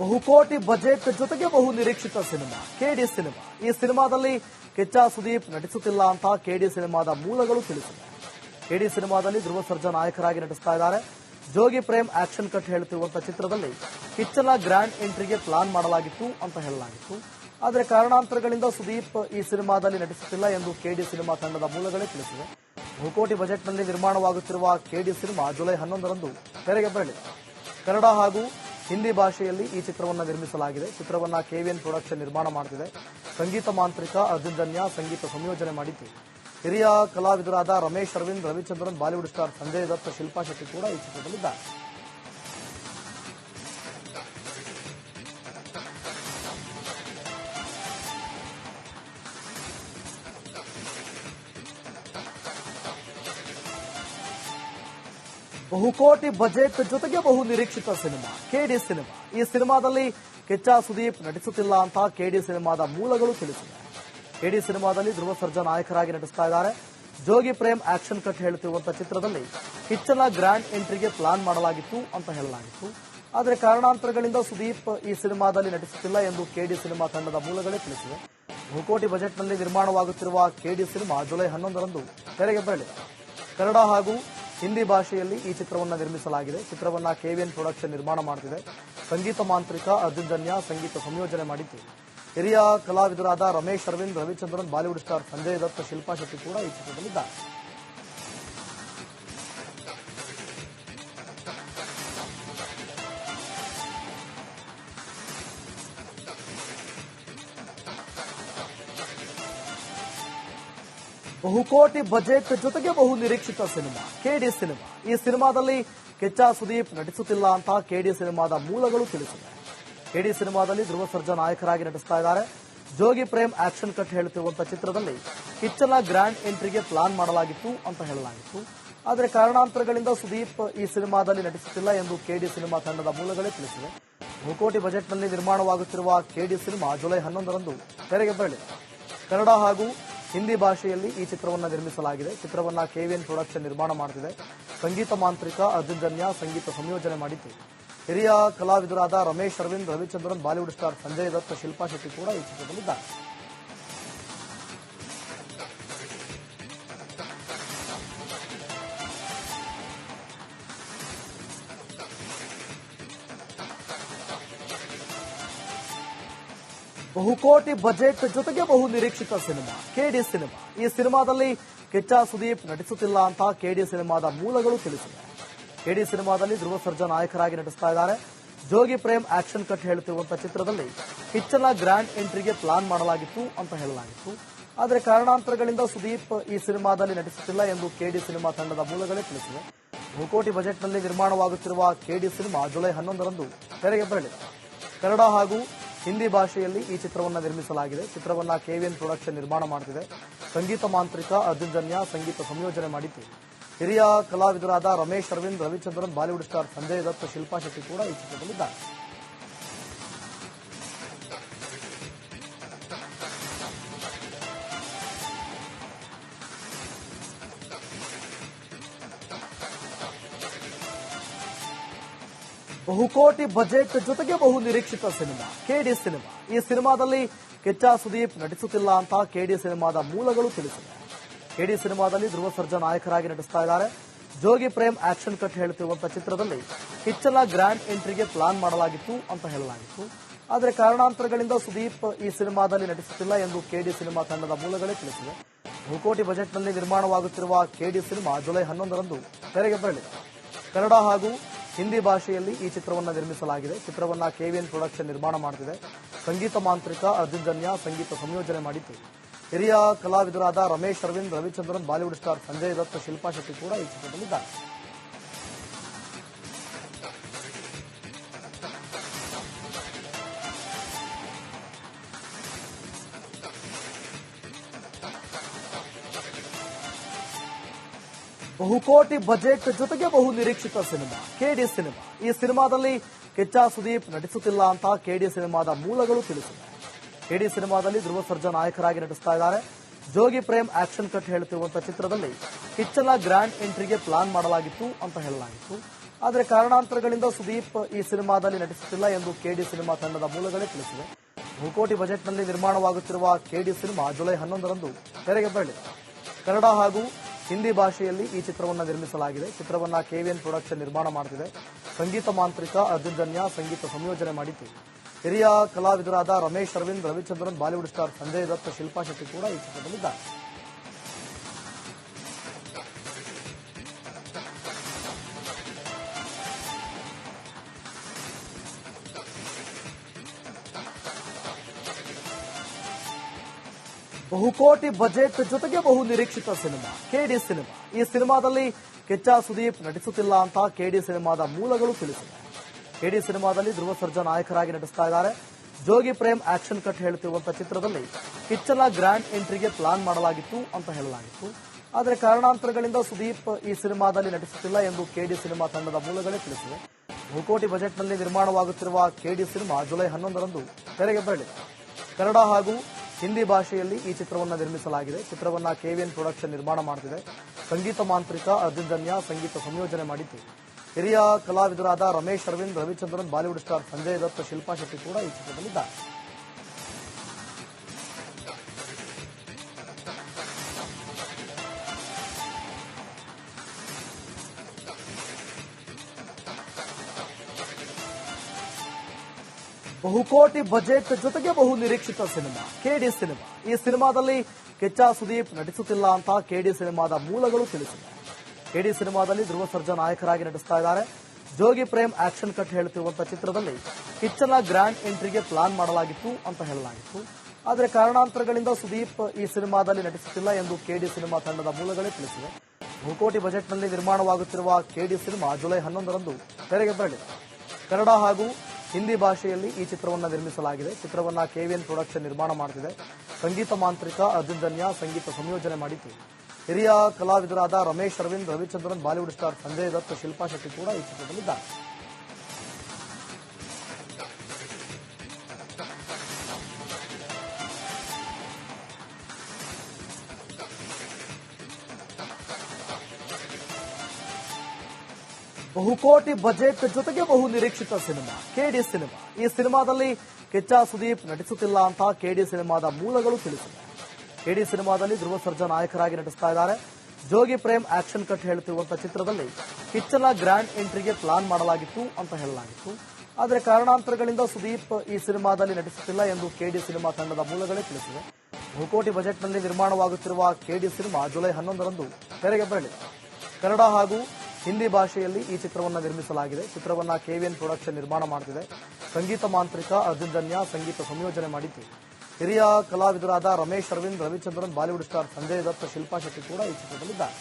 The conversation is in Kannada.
ಬಹುಕೋಟಿ ಬಜೆಟ್ ಜೊತೆಗೆ ಬಹು ನಿರೀಕ್ಷಿತ ಸಿನಿಮಾ ಕೆಡಿ ಸಿನಿಮಾ. ಈ ಸಿನಿಮಾದಲ್ಲಿ ಕಿಚ್ಚ ಸುದೀಪ್ ನಟಿಸುತ್ತಿಲ್ಲ ಅಂತ ಕೆಡಿ ಸಿನಿಮಾದ ಮೂಲಗಳು ತಿಳಿಸಿವೆ. ಕೆಡಿ ಸಿನಿಮಾದಲ್ಲಿ ಧ್ರುವ ಸರ್ಜಾ ನಾಯಕರಾಗಿ ನಟಿಸ್ತಾ ಇದ್ದಾರೆ. ಜೋಗಿ ಪ್ರೇಮ್ ಆಕ್ಷನ್ ಕಟ್ ಹೇಳುತ್ತಿರುವಂತಹ ಚಿತ್ರದಲ್ಲಿ ಕಿಚ್ಚನ ಗ್ರ್ಯಾಂಡ್ ಎಂಟ್ರಿಗೆ ಪ್ಲಾನ್ ಮಾಡಲಾಗಿತ್ತು ಅಂತ ಹೇಳಲಾಗಿತ್ತು. ಆದರೆ ಕಾರಣಾಂತರಗಳಿಂದ ಸುದೀಪ್ ಈ ಸಿನಿಮಾದಲ್ಲಿ ನಟಿಸುತ್ತಿಲ್ಲ ಎಂದು ಕೆಡಿ ಸಿನಿಮಾ ತಂಡದ ಮೂಲಗಳೇ ತಿಳಿಸಿವೆ. ಬಹುಕೋಟಿ ಬಜೆಟ್ನಲ್ಲಿ ನಿರ್ಮಾಣವಾಗುತ್ತಿರುವ ಕೆಡಿ ಸಿನಿಮಾ ಜುಲೈ ಹನ್ನೊಂದರಂದು ತೆರೆಗೆ ಬರಲಿದೆ. ಕನ್ನಡ ಹಾಗೂ ಹಿಂದಿ ಭಾಷೆಯಲ್ಲಿ ಈ ಚಿತ್ರವನ್ನು ನಿರ್ಮಿಸಲಾಗಿದೆ. ಚಿತ್ರವನ್ನ ಕೆವಿಎನ್ ಪ್ರೊಡಕ್ಷನ್ ನಿರ್ಮಾಣ ಮಾಡುತ್ತಿದೆ ಸಂಗೀತ ಮಾಂತ್ರಿಕ ಅರ್ಜುನ್ ಜನ್ಯ ಸಂಗೀತ ಸಂಯೋಜನೆ ಮಾಡಿದ್ದು. ಹಿರಿಯ ಕಲಾವಿದರಾದ ರಮೇಶ್ ಅರವಿಂದ್, ರವಿಚಂದ್ರನ್, ಬಾಲಿವುಡ್ ಸ್ಟಾರ್ ಸಂಜಯ್ ದತ್ತ ಶಿಲ್ಪಾ ಶೆಟ್ಟಿ ಕೂಡ ಈ ಚಿತ್ರದಲ್ಲಿದ್ದಾರೆ. ಬಹುಕೋಟಿ ಬಜೆಟ್ ಜೊತೆಗೆ ಬಹು ನಿರೀಕ್ಷಿತ ಸಿನಿಮಾ ಕೆಡಿ ಸಿನಿಮಾ. ಈ ಸಿನಿಮಾದಲ್ಲಿ ಕೆಚ್ಚಾ ಸುದೀಪ್ ನಟಿಸುತ್ತಿಲ್ಲ ಅಂತ ಕೆಡಿ ಸಿನಿಮಾದ ಮೂಲಗಳು ತಿಳಿಸಿವೆ. ಕೆಡಿ ಸಿನಿಮಾದಲ್ಲಿ ಧ್ರುವ ಸರ್ಜಾ ನಾಯಕರಾಗಿ ನಟಿಸ್ತಾ ಇದ್ದಾರೆ. ಜೋಗಿ ಪ್ರೇಮ್ ಆಕ್ಷನ್ ಕಟ್ ಹೇಳುತ್ತಿರುವಂತಹ ಚಿತ್ರದಲ್ಲಿ ಕಿಚ್ಚನ ಗ್ರ್ಯಾಂಡ್ ಎಂಟ್ರಿಗೆ ಪ್ಲಾನ್ ಮಾಡಲಾಗಿತ್ತು ಅಂತ ಹೇಳಲಾಗಿತ್ತು. ಆದರೆ ಕಾರಣಾಂತರಗಳಿಂದ ಸುದೀಪ್ ಈ ಸಿನಿಮಾದಲ್ಲಿ ನಟಿಸುತ್ತಿಲ್ಲ ಎಂದು ಕೆಡಿ ಸಿನಿಮಾ ತಂಡದ ಮೂಲಗಳೇ ತಿಳಿಸಿವೆ. ಬಹುಕೋಟಿ ಬಜೆಟ್ನಲ್ಲಿ ನಿರ್ಮಾಣವಾಗುತ್ತಿರುವ ಕೆಡಿ ಸಿನಿಮಾ ಜುಲೈ ಹನ್ನೊಂದರಂದು ತೆರೆಗೆ ಬರಲಿದೆ. ಕನ್ನಡ ಹಾಗೂ ಹಿಂದಿ ಭಾಷೆಯಲ್ಲಿ ಈ ಚಿತ್ರವನ್ನು ನಿರ್ಮಿಸಲಾಗಿದೆ. ಚಿತ್ರವನ್ನ ಕೆವಿಎನ್ ಪ್ರೊಡಕ್ಷನ್ ನಿರ್ಮಾಣ ಮಾಡುತ್ತಿದೆ ಸಂಗೀತ ಮಾಂತ್ರಿಕ ಅರ್ಜುನ್ ಜನ್ಯ ಸಂಗೀತ ಸಂಯೋಜನೆ ಮಾಡಿದ್ದು. ಹಿರಿಯ ಕಲಾವಿದರಾದ ರಮೇಶ್ ಅರವಿಂದ್, ರವಿಚಂದ್ರನ್, ಬಾಲಿವುಡ್ ಸ್ಟಾರ್ ಸಂಜಯ್ ದತ್, ಶಿಲ್ಪಾ ಶೆಟ್ಟಿ ಕೂಡ ಈ ಚಿತ್ರದಲ್ಲಿದ್ದಾರೆ. ಬಹುಕೋಟಿ ಬಜೆಟ್ ಜೊತೆಗೆ ಬಹು ನಿರೀಕ್ಷಿತ ಸಿನಿಮಾ ಕೆಡಿ ಸಿನಿಮಾ. ಈ ಸಿನಿಮಾದಲ್ಲಿ ಕೆಚ್ಚಾ ಸುದೀಪ್ ನಟಿಸುತ್ತಿಲ್ಲ ಅಂತ ಕೆಡಿ ಸಿನಿಮಾದ ಮೂಲಗಳು ತಿಳಿಸಿವೆ. ಕೆಡಿ ಸಿನಿಮಾದಲ್ಲಿ ಧ್ರುವ ಸರ್ಜಾ ನಾಯಕರಾಗಿ ನಟಿಸ್ತಾ ಇದ್ದಾರೆ. ಜೋಗಿ ಪ್ರೇಮ್ ಆಕ್ಷನ್ ಕಟ್ ಹೇಳುತ್ತಿರುವಂತಹ ಚಿತ್ರದಲ್ಲಿ ಕಿಚ್ಚನ ಗ್ರ್ಯಾಂಡ್ ಎಂಟ್ರಿಗೆ ಪ್ಲಾನ್ ಮಾಡಲಾಗಿತ್ತು ಅಂತ ಹೇಳಲಾಗಿತ್ತು. ಆದರೆ ಕಾರಣಾಂತರಗಳಿಂದ ಸುದೀಪ್ ಈ ಸಿನಿಮಾದಲ್ಲಿ ನಟಿಸುತ್ತಿಲ್ಲ ಎಂದು ಕೆಡಿ ಸಿನಿಮಾ ತಂಡದ ಮೂಲಗಳೇ ತಿಳಿಸಿವೆ. ಬಹುಕೋಟಿ ಬಜೆಟ್ನಲ್ಲಿ ನಿರ್ಮಾಣವಾಗುತ್ತಿರುವ ಕೆಡಿ ಸಿನಿಮಾ ಜುಲೈ ಹನ್ನೊಂದರಂದು ತೆರೆಗೆ ಬರಲಿದೆ. ಕನ್ನಡ ಹಾಗೂ ಹಿಂದಿ ಭಾಷೆಯಲ್ಲಿ ಈ ಚಿತ್ರವನ್ನು ನಿರ್ಮಿಸಲಾಗಿದೆ. ಚಿತ್ರವನ್ನ ಕೆವಿಎನ್ ಪ್ರೊಡಕ್ಷನ್ ನಿರ್ಮಾಣ ಮಾಡುತ್ತಿದೆ ಸಂಗೀತ ಮಾಂತ್ರಿಕ ಅರ್ಜುನ್ ಜನ್ಯ ಸಂಗೀತ ಸಂಯೋಜನೆ ಮಾಡಿದ್ದು. ಹಿರಿಯ ಕಲಾವಿದರಾದ ರಮೇಶ್ ಅರವಿಂದ್, ರವಿಚಂದ್ರನ್, ಬಾಲಿವುಡ್ ಸ್ಟಾರ್ ಸಂಜಯ್ ದತ್ತ ಶಿಲ್ಪಾ ಶೆಟ್ಟಿ ಕೂಡ ಈ ಚಿತ್ರದಲ್ಲಿದ್ದಾರೆ. ಬಹುಕೋಟಿ ಬಜೆಟ್ ಜೊತೆಗೆ ಬಹು ನಿರೀಕ್ಷಿತ ಸಿನಿಮಾ ಕೆಡಿ ಸಿನಿಮಾ. ಈ ಸಿನಿಮಾದಲ್ಲಿ ಕಿಚ್ಚ ಸುದೀಪ್ ನಟಿಸುತ್ತಿಲ್ಲ ಅಂತ ಕೆಡಿ ಸಿನಿಮಾದ ಮೂಲಗಳು ತಿಳಿಸಿವೆ. ಕೆಡಿ ಸಿನಿಮಾದಲ್ಲಿ ಧ್ರುವ ಸರ್ಜಾ ನಾಯಕರಾಗಿ ನಟಿಸ್ತಾ ಇದ್ದಾರೆ. ಜೋಗಿ ಪ್ರೇಮ್ ಆಕ್ಷನ್ ಕಟ್ ಹೇಳುತ್ತಿರುವಂತಹ ಚಿತ್ರದಲ್ಲಿ ಕಿಚ್ಚನ ಗ್ರ್ಯಾಂಡ್ ಎಂಟ್ರಿಗೆ ಪ್ಲಾನ್ ಮಾಡಲಾಗಿತ್ತು ಅಂತ ಹೇಳಲಾಗಿತ್ತು. ಆದರೆ ಕಾರಣಾಂತರಗಳಿಂದ ಸುದೀಪ್ ಈ ಸಿನಿಮಾದಲ್ಲಿ ನಟಿಸುತ್ತಿಲ್ಲ ಎಂದು ಕೆಡಿ ಸಿನಿಮಾ ತಂಡದ ಮೂಲಗಳೇ ತಿಳಿಸಿವೆ. ಬಹುಕೋಟಿ ಬಜೆಟ್ನಲ್ಲಿ ನಿರ್ಮಾಣವಾಗುತ್ತಿರುವ ಕೆಡಿ ಸಿನಿಮಾ ಜುಲೈ ಹನ್ನೊಂದರಂದು ತೆರೆಗೆ ಬರಲಿದೆ. ಕನ್ನಡ ಹಾಗೂ ಹಿಂದಿ ಭಾಷೆಯಲ್ಲಿ ಈ ಚಿತ್ರವನ್ನು ನಿರ್ಮಿಸಲಾಗಿದೆ. ಚಿತ್ರವನ್ನ ಕೆವಿಎನ್ ಪ್ರೊಡಕ್ಷನ್ ನಿರ್ಮಾಣ ಮಾಡುತ್ತಿದೆ ಸಂಗೀತ ಮಾಂತ್ರಿಕ ಅರ್ಜುನ್ ಜನ್ಯ ಸಂಗೀತ ಸಂಯೋಜನೆ ಮಾಡಿತ್ತು ಹಿರಿಯ ಕಲಾವಿದರಾದ ರಮೇಶ್ ಅರವಿಂದ್, ರವಿಚಂದ್ರನ್, ಬಾಲಿವುಡ್ ಸ್ಟಾರ್ ಸಂಜಯ್ ದತ್, ಶಿಲ್ಪಾ ಶೆಟ್ಟಿ ಕೂಡ ಈ ಚಿತ್ರದಲ್ಲಿದ್ದಾರೆ. ಬಹುಕೋಟಿ ಬಜೆಟ್ ಜೊತೆಗೆ ಬಹು ನಿರೀಕ್ಷಿತ ಸಿನಿಮಾ ಕೆಡಿ ಸಿನಿಮಾ. ಈ ಸಿನಿಮಾದಲ್ಲಿ ಕೆಚ್ಚಾ ಸುದೀಪ್ ನಟಿಸುತ್ತಿಲ್ಲ ಅಂತ ಕೆಡಿ ಸಿನಿಮಾದ ಮೂಲಗಳು ತಿಳಿಸಿವೆ. ಕೆಡಿ ಸಿನಿಮಾದಲ್ಲಿ ಧ್ರುವ ಸರ್ಜಾ ನಾಯಕರಾಗಿ ನಟಿಸ್ತಾ ಇದ್ದಾರೆ. ಜೋಗಿ ಪ್ರೇಮ್ ಆಕ್ಷನ್ ಕಟ್ ಹೇಳುತ್ತಿರುವಂತಹ ಚಿತ್ರದಲ್ಲಿ ಕಿಚ್ಚನ ಗ್ರ್ಯಾಂಡ್ ಎಂಟ್ರಿಗೆ ಪ್ಲಾನ್ ಮಾಡಲಾಗಿತ್ತು ಅಂತ ಹೇಳಲಾಗಿತ್ತು. ಆದರೆ ಕಾರಣಾಂತರಗಳಿಂದ ಸುದೀಪ್ ಈ ಸಿನಿಮಾದಲ್ಲಿ ನಟಿಸುತ್ತಿಲ್ಲ ಎಂದು ಕೆಡಿ ಸಿನಿಮಾ ತಂಡದ ಮೂಲಗಳೇ ತಿಳಿಸಿವೆ. ಬಹುಕೋಟಿ ಬಜೆಟ್ನಲ್ಲಿ ನಿರ್ಮಾಣವಾಗುತ್ತಿರುವ ಕೆಡಿ ಸಿನಿಮಾ ಜುಲೈ ಹನ್ನೊಂದರಂದು ತೆರೆಗೆ ಬರಲಿದೆ. ಕನ್ನಡ ಹಾಗೂ ಹಿಂದಿ ಭಾಷೆಯಲ್ಲಿ ಈ ಚಿತ್ರವನ್ನು ನಿರ್ಮಿಸಲಾಗಿದೆ. ಚಿತ್ರವನ್ನ ಕೆವಿಎನ್ ಪ್ರೊಡಕ್ಷನ್ ನಿರ್ಮಾಣ ಮಾಡುತ್ತಿದೆ ಸಂಗೀತ ಮಾಂತ್ರಿಕ ಅರ್ಜುನ್ ಜನ್ಯ ಸಂಗೀತ ಸಂಯೋಜನೆ ಮಾಡಿತ್ತು. ಹಿರಿಯ ಕಲಾವಿದರಾದ ರಮೇಶ್ ಅರವಿಂದ್, ರವಿಚಂದ್ರನ್, ಬಾಲಿವುಡ್ ಸ್ಟಾರ್ ಸಂಜಯ್ ದತ್, ಶಿಲ್ಪಾ ಶೆಟ್ಟಿ ಕೂಡ ಈ ಚಿತ್ರದಲ್ಲಿದ್ದಾರೆ. ಬಹುಕೋಟಿ ಬಜೆಟ್ ಜೊತೆಗೆ ಬಹು ನಿರೀಕ್ಷಿತ ಸಿನಿಮಾ ಕೆಡಿ ಸಿನಿಮಾ. ಈ ಸಿನಿಮಾದಲ್ಲಿ ಕಿಚ್ಚ ಸುದೀಪ್ ನಟಿಸುತ್ತಿಲ್ಲ ಅಂತ ಕೆಡಿ ಸಿನಿಮಾದ ಮೂಲಗಳು ತಿಳಿಸಿವೆ. ಕೆಡಿ ಸಿನಿಮಾದಲ್ಲಿ ಧ್ರುವ ಸರ್ಜಾ ನಾಯಕರಾಗಿ ನಟಿಸ್ತಾ ಇದ್ದಾರೆ. ಜೋಗಿ ಪ್ರೇಮ್ ಆಕ್ಷನ್ ಕಟ್ ಹೇಳುತ್ತಿರುವಂತಹ ಚಿತ್ರದಲ್ಲಿ ಕಿಚ್ಚನ ಗ್ರ್ಯಾಂಡ್ ಎಂಟ್ರಿಗೆ ಪ್ಲಾನ್ ಮಾಡಲಾಗಿತ್ತು ಅಂತ ಹೇಳಲಾಗಿತ್ತು. ಆದರೆ ಕಾರಣಾಂತರಗಳಿಂದ ಸುದೀಪ್ ಈ ಸಿನಿಮಾದಲ್ಲಿ ನಟಿಸುತ್ತಿಲ್ಲ ಎಂದು ಕೆಡಿ ಸಿನಿಮಾ ತಂಡದ ಮೂಲಗಳೇ ತಿಳಿಸಿವೆ. ಬಹುಕೋಟಿ ಬಜೆಟ್ನಲ್ಲಿ ನಿರ್ಮಾಣವಾಗುತ್ತಿರುವ ಕೆಡಿ ಸಿನಿಮಾ ಜುಲೈ ಹನ್ನೊಂದರಂದು ತೆರೆಗೆ ಬರಲಿದೆ. ಕನ್ನಡ ಹಾಗೂ ಹಿಂದಿ ಭಾಷೆಯಲ್ಲಿ ಈ ಚಿತ್ರವನ್ನು ನಿರ್ಮಿಸಲಾಗಿದೆ. ಚಿತ್ರವನ್ನ ಕೆವಿಎನ್ ಪ್ರೊಡಕ್ಷನ್ ನಿರ್ಮಾಣ ಮಾಡುತ್ತಿದೆ ಸಂಗೀತ ಮಾಂತ್ರಿಕ ಅರ್ಜುನ್ ಜನ್ಯ ಸಂಗೀತ ಸಂಯೋಜನೆ ಮಾಡಿತು ಹಿರಿಯ ಕಲಾವಿದರಾದ ರಮೇಶ್ ಅರವಿಂದ್, ರವಿಚಂದ್ರನ್, ಬಾಲಿವುಡ್ ಸ್ಟಾರ್ ಸಂಜಯ್ ದತ್, ಶಿಲ್ಪಾ ಶೆಟ್ಟಿ ಕೂಡ ಈ ಚಿತ್ರದಲ್ಲಿದ್ದಾರೆ. ಬಹುಕೋಟಿ ಬಜೆಟ್ ಜೊತೆಗೆ ಬಹು ನಿರೀಕ್ಷಿತ ಸಿನಿಮಾ ಕೆಡಿ ಸಿನಿಮಾ. ಈ ಸಿನಿಮಾದಲ್ಲಿ ಕೆಚ್ಚ ಸುದೀಪ್ ನಟಿಸುತ್ತಿಲ್ಲ ಅಂತ ಕೆಡಿ ಸಿನಿಮಾದ ಮೂಲಗಳು ತಿಳಿಸಿವೆ. ಕೆಡಿ ಸಿನಿಮಾದಲ್ಲಿ ಧ್ರುವ ಸರ್ಜಾ ನಾಯಕರಾಗಿ ನಟಿಸ್ತಾ ಇದ್ದಾರೆ. ಜೋಗಿ ಪ್ರೇಮ್ ಆಕ್ಷನ್ ಕಟ್ ಹೇಳುತ್ತಿರುವಂತಹ ಚಿತ್ರದಲ್ಲಿ ಕಿಚ್ಚನ ಗ್ರ್ಯಾಂಡ್ ಎಂಟ್ರಿಗೆ ಪ್ಲಾನ್ ಮಾಡಲಾಗಿತ್ತು ಅಂತ ಹೇಳಲಾಗಿತ್ತು. ಆದರೆ ಕಾರಣಾಂತರಗಳಿಂದ ಸುದೀಪ್ ಈ ಸಿನಿಮಾದಲ್ಲಿ ನಟಿಸುತ್ತಿಲ್ಲ ಎಂದು ಕೆಡಿ ಸಿನಿಮಾ ತಂಡದ ಮೂಲಗಳೇ ತಿಳಿಸಿವೆ. ಬಹುಕೋಟಿ ಬಜೆಟ್ನಲ್ಲಿ ನಿರ್ಮಾಣವಾಗುತ್ತಿರುವ ಕೆಡಿ ಸಿನಿಮಾ ಜುಲೈ ಹನ್ನೊಂದರಂದು ತೆರೆಗೆ ಬರಲಿದೆ. ಕನ್ನಡ ಹಾಗೂ ಹಿಂದಿ ಭಾಷೆಯಲ್ಲಿ ಈ ಚಿತ್ರವನ್ನು ನಿರ್ಮಿಸಲಾಗಿದೆ. ಚಿತ್ರವನ್ನ ಕೆವಿಎನ್ ಪ್ರೊಡಕ್ಷನ್ ನಿರ್ಮಾಣ ಮಾಡುತ್ತಿದೆ ಸಂಗೀತ ಮಾಂತ್ರಿಕ ಅರ್ಜುನ್ ಧನ್ಯ ಸಂಗೀತ ಸಂಯೋಜನೆ ಮಾಡಿತ್ತು ಹಿರಿಯ ಕಲಾವಿದರಾದ ರಮೇಶ್ ಅರವಿಂದ್, ರವಿಚಂದ್ರನ್, ಬಾಲಿವುಡ್ ಸ್ಟಾರ್ ಸಂಜಯ್ ದತ್, ಶಿಲ್ಪಾ ಶೆಟ್ಟಿ ಕೂಡ ಈ ಚಿತ್ರದಲ್ಲಿದ್ದಾರೆ. ಬಹುಕೋಟಿ ಬಜೆಟ್ ಜೊತೆಗೆ ಬಹು ನಿರೀಕ್ಷಿತ ಸಿನಿಮಾ ಕೆಡಿ ಸಿನಿಮಾ. ಈ ಸಿನಿಮಾದಲ್ಲಿ ಕೆಚ್ಚ ಸುದೀಪ್ ನಟಿಸುತ್ತಿಲ್ಲ ಅಂತ ಕೆಡಿ ಸಿನಿಮಾದ ಮೂಲಗಳು ತಿಳಿಸಿವೆ. ಕೆಡಿ ಸಿನಿಮಾದಲ್ಲಿ ಧ್ರುವ ಸರ್ಜಾ ನಾಯಕರಾಗಿ ನಟಿಸ್ತಾ ಇದ್ದಾರೆ. ಜೋಗಿ ಪ್ರೇಮ್ ಆಕ್ಷನ್ ಕಟ್ ಹೇಳುತ್ತಿರುವಂತಹ ಚಿತ್ರದಲ್ಲಿ ಕಿಚ್ಚನ ಗ್ರ್ಯಾಂಡ್ ಎಂಟ್ರಿಗೆ ಪ್ಲಾನ್ ಮಾಡಲಾಗಿತ್ತು ಅಂತ ಹೇಳಲಾಗಿತ್ತು. ಆದರೆ ಕಾರಣಾಂತರಗಳಿಂದ ಸುದೀಪ್ ಈ ಸಿನಿಮಾದಲ್ಲಿ ನಟಿಸುತ್ತಿಲ್ಲ ಎಂದು ಕೆಡಿ ಸಿನಿಮಾ ತಂಡದ ಮೂಲಗಳೇ ತಿಳಿಸಿವೆ. ಬಹುಕೋಟಿ ಬಜೆಟ್ನಲ್ಲಿ ನಿರ್ಮಾಣವಾಗುತ್ತಿರುವ ಕೆಡಿ ಸಿನಿಮಾ ಜುಲೈ ಹನ್ನೊಂದರಂದು ತೆರೆಗೆ ಬರಲಿದೆ ಕನ್ನಡ ಹಾಗೂ ಹಿಂದಿ ಭಾಷೆಯಲ್ಲಿ ಈ ಚಿತ್ರವನ್ನು ನಿರ್ಮಿಸಲಾಗಿದೆ. ಚಿತ್ರವನ್ನ ಕೆವಿಎನ್ ಪ್ರೊಡಕ್ಷನ್ ನಿರ್ಮಾಣ ಮಾಡುತ್ತಿದೆ ಸಂಗೀತ ಮಾಂತ್ರಿಕ ಅರ್ಜುನ್ ಧನ್ಯ ಸಂಗೀತ ಸಂಯೋಜನೆ ಮಾಡಿತ್ತು ಹಿರಿಯ ಕಲಾವಿದರಾದ ರಮೇಶ್ ಅರವಿಂದ್, ರವಿಚಂದ್ರನ್, ಬಾಲಿವುಡ್ ಸ್ಟಾರ್ ಸಂಜಯ್ ದತ್, ಶಿಲ್ಪಾ ಶೆಟ್ಟಿ ಕೂಡ ಈ ಚಿತ್ರದಲ್ಲಿದ್ದಾರೆ. ಬಹುಕೋಟಿ ಬಜೆಟ್ ಜೊತೆಗೆ ಬಹು ನಿರೀಕ್ಷಿತ ಸಿನಿಮಾ ಕೆಡಿ ಸಿನಿಮಾ. ಈ ಸಿನಿಮಾದಲ್ಲಿ ಕೆಚ್ಚ ಸುದೀಪ್ ನಟಿಸುತ್ತಿಲ್ಲ ಅಂತ ಕೆಡಿ ಸಿನಿಮಾದ ಮೂಲಗಳು ತಿಳಿಸಿವೆ. ಕೆಡಿ ಸಿನಿಮಾದಲ್ಲಿ ಧ್ರುವ ಸರ್ಜಾ ನಾಯಕರಾಗಿ ನಟಿಸ್ತಾ ಇದ್ದಾರೆ. ಜೋಗಿ ಪ್ರೇಮ್ ಆಕ್ಷನ್ ಕಟ್ ಹೇಳುತ್ತಿರುವಂತಹ ಚಿತ್ರದಲ್ಲಿ ಕಿಚ್ಚನ ಗ್ರ್ಯಾಂಡ್ ಎಂಟ್ರಿಗೆ ಪ್ಲಾನ್ ಮಾಡಲಾಗಿತ್ತು ಅಂತ ಹೇಳಲಾಗಿತ್ತು. ಆದರೆ ಕಾರಣಾಂತರಗಳಿಂದ ಸುದೀಪ್ ಈ ಸಿನಿಮಾದಲ್ಲಿ ನಟಿಸುತ್ತಿಲ್ಲ ಎಂದು ಕೆಡಿ ಸಿನಿಮಾ ತಂಡದ ಮೂಲಗಳೇ ತಿಳಿಸಿವೆ. ಬಹುಕೋಟಿ ಬಜೆಟ್ನಲ್ಲಿ ನಿರ್ಮಾಣವಾಗುತ್ತಿರುವ ಕೆಡಿ ಸಿನಿಮಾ ಜುಲೈ ಹನ್ನೊಂದರಂದು ತೆರೆಗೆ ಬರಲಿದೆ. ಕನ್ನಡ ಹಾಗೂ ಹಿಂದಿ ಭಾಷೆಯಲ್ಲಿ ಈ ಚಿತ್ರವನ್ನು ನಿರ್ಮಿಸಲಾಗಿದೆ. ಚಿತ್ರವನ್ನ ಕೆವಿಎನ್ ಪ್ರೊಡಕ್ಷನ್ ನಿರ್ಮಾಣ ಮಾಡುತ್ತಿದೆ ಸಂಗೀತ ಮಾಂತ್ರಿಕ ಅರ್ಜುನ್ ಜನ್ಯ ಸಂಗೀತ ಸಂಯೋಜನೆ ಮಾಡಿದ್ದು. ಹಿರಿಯ ಕಲಾವಿದರಾದ ರಮೇಶ್ ಅರವಿಂದ್, ರವಿಚಂದ್ರನ್, ಬಾಲಿವುಡ್ ಸ್ಟಾರ್ ಸಂಜಯ್ ದತ್ತ ಶಿಲ್ಪಾ ಶೆಟ್ಟಿ ಕೂಡ ಈ ಚಿತ್ರದಲ್ಲಿದ್ದಾರೆ.